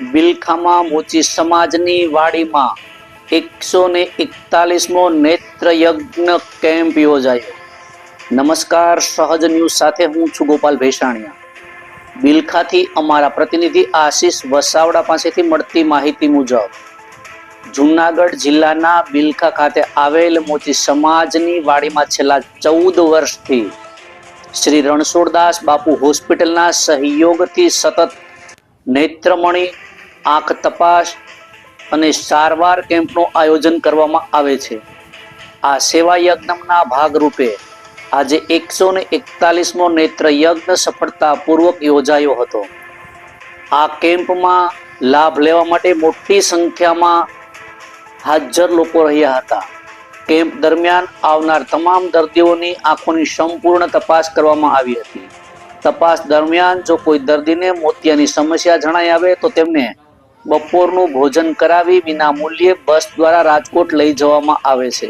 બિલખામાં મોચી સમાજની વાડીમાં એકસો ને એકતાલીસમો નેત્ર યજ્ઞ કેમ્પ યોજાયો. નમસ્કાર, સહજ ન્યૂઝ સાથે હું છું ગોપાલ ભેસાણીયા. બિલખાથી અમારા પ્રતિનિધિ આશીષ વસાવડા પાસેથી મળતી માહિતી મુજબ, જુનાગઢ જિલ્લાના બિલખા ખાતે આવેલ મોચી સમાજની વાડીમાં છેલ્લા ચૌદ વર્ષથી શ્રી રણછોડદાસ બાપુ હોસ્પિટલના સહયોગથી સતત નેત્રમણી, આંખ તપાસ અને સારવાર કેમ્પનું આયોજન કરવામાં આવે છે. આ સેવા યજ્ઞના ભાગરૂપે આજે એકસો ને એકતાલીસમો નેત્ર યજ્ઞ સફળતાપૂર્વક યોજાયો હતો. આ કેમ્પમાં લાભ લેવા માટે મોટી સંખ્યામાં હાજર લોકો રહ્યા હતા. કેમ્પ દરમિયાન આવનાર તમામ દર્દીઓની આંખોની સંપૂર્ણ તપાસ કરવામાં આવી હતી. તપાસ દરમિયાન જો કોઈ દર્દીને મોતિયાની સમસ્યા જણાઈ આવે તો તેમને બપોરનું ભોજન કરાવી વિના મૂલ્યે બસ દ્વારા રાજકોટ લઈ જવામાં આવે છે.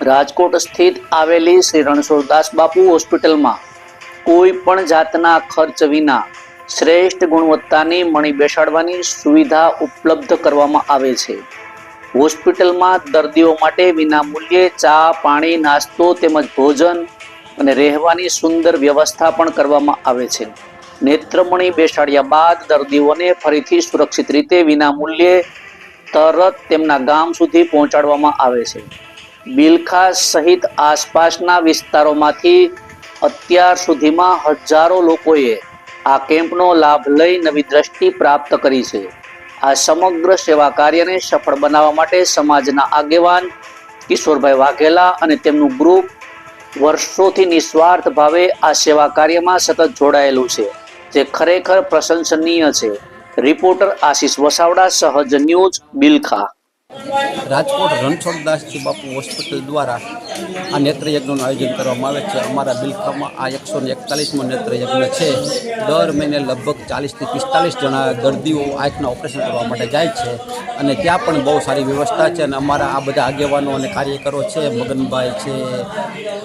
રાજકોટ સ્થિત આવેલી શ્રી રણછોડદાસ બાપુ હોસ્પિટલમાં કોઈ પણ જાતના ખર્ચ વિના શ્રેષ્ઠ ગુણવત્તાની મણી બેસાડવાની સુવિધા ઉપલબ્ધ કરવામાં આવે છે. હોસ્પિટલમાં દર્દીઓ માટે વિના મૂલ્યે ચા, પાણી, નાસ્તો તેમજ ભોજન અને રહેવાની સુંદર વ્યવસ્થા પણ કરવામાં આવે છે. નેત્રમણી બેસાડ્યા બાદ દર્દીઓને ફરીથી સુરક્ષિત રીતે વિના મૂલ્યે તરત તેમના ગામ સુધી પહોંચાડવામાં આવે છે. બિલખા સહિત આસપાસના વિસ્તારોમાંથી અત્યાર સુધીમાં હજારો લોકોએ આ કેમ્પનો લાભ લઈ નવી દ્રષ્ટિ પ્રાપ્ત કરી છે. આ સમગ્ર સેવા કાર્યને સફળ બનાવવા માટે સમાજના આગેવાન કિશોરભાઈ વાઘેલા અને તેમનું ગ્રુપ વર્ષોથી નિસ્વાર્થ ભાવે આ સેવા કાર્યમાં સતત જોડાયેલું છે, જે ખરેખર પ્રશંસનીય છે. રિપોર્ટર આશીષ વસાવડા, સહજ ન્યૂઝ, બિલખા. રાજકોટ રણછોડદાસજી બાપુ હોસ્પિટલ દ્વારા આ નેત્રયજ્ઞનું આયોજન કરવામાં આવે છે. અમારા બિલખામાં આ એકસો ને એકતાલીસમો નેત્રયજ્ઞ છે. દર મહિને લગભગ ચાલીસથી પિસ્તાલીસ જણા દર્દીઓ આંખના ઓપરેશન કરવા માટે જાય છે અને ત્યાં પણ બહુ સારી વ્યવસ્થા છે અને અમારા આ બધા આગેવાનો અને કાર્યકરો છે, મગનભાઈ છે,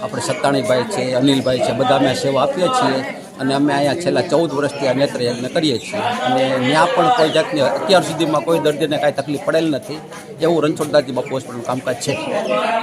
આપણે સત્તાણીભાઈ છે, અનિલભાઈ છે, બધા અમે સેવા આપીએ છીએ. અને અમે અહીંયા છેલ્લા ચૌદ વર્ષથી આ નેત્રયજ્ઞ કરીએ છીએ. અને ત્યાં પણ કોઈ જાતની અત્યાર સુધીમાં કોઈ દર્દીને કાંઈ તકલીફ પડેલ નથી. એવું રણછોડદાસજી બાપુ હોસ્પિટલનું કામકાજ છે.